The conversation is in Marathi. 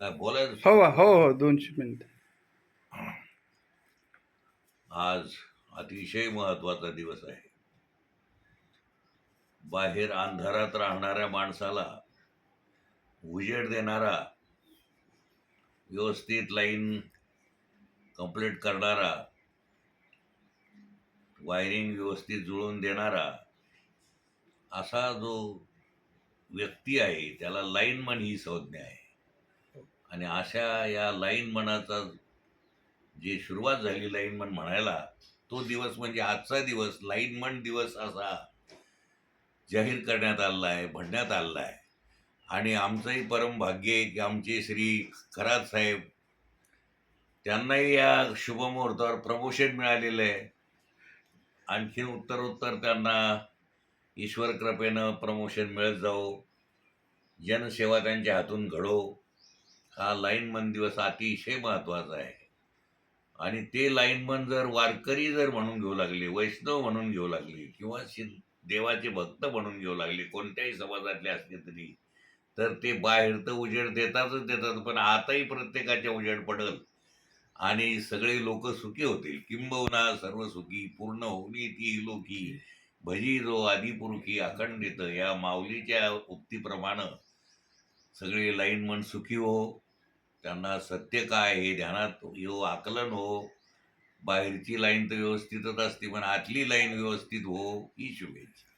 बोलायचं हो हो हो दोनशे मिनिट. आज अतिशय महत्त्वाचा दिवस आहे. बाहेर अंधारात राहणाऱ्या माणसाला उजेड देणारा व्यवस्थित लाईन कंप्लीट करणारा वायरिंग व्यवस्थित जुळवून देणारा असा जो व्यक्ती आहे त्याला लाईनमन ही संज्ञा आहे. आणि अशा या लाईन मनाचा जी सुरुवात झाली लाईन मन म्हणायला तो दिवस म्हणजे आजचा दिवस. लाईनमन दिवस असा जाहीर करण्यात आलेला आहे म्हणण्यात आलेला आहे आणि आमचंही परम भाग्य आहे की आमचे श्री खरात साहेब त्यांनाही या शुभमुहूर्तावर प्रमोशन मिळालेलं आहे. आणखीन उत्तरोत्तर त्यांना ईश्वर कृपेनं प्रमोशन मिळत जाऊ जनसेवा त्यांच्या हातून घडो. हा लाईनमन दिवस अतिशय महत्त्वाचा आहे. आणि ते लाईनमन जर वारकरी जर म्हणून घेऊ लागले वैष्णव म्हणून घेऊ लागले किंवा शि देवाचे भक्त म्हणून घेऊ लागले कोणत्याही समाजातले असले तरी तर ते बाहेर तर उजेड देतातच देतात पण आताही प्रत्येकाच्या उजेड पडल. आणि सगळे लोक सुखी होतील. किंबहुना सर्व सुखी पूर्ण होणी ती लोकी. भजी जो आदिपुरुखी अखंडित या माऊलीच्या उक्तीप्रमाणे सगळे लाईनमन सुखी हो. त्यांना सत्य काय हे ध्यानात हो आकलन हो. बाहेरची लाईन तर व्यवस्थितच असते पण आतली लाईन व्यवस्थित हो ही शुभेच्छा.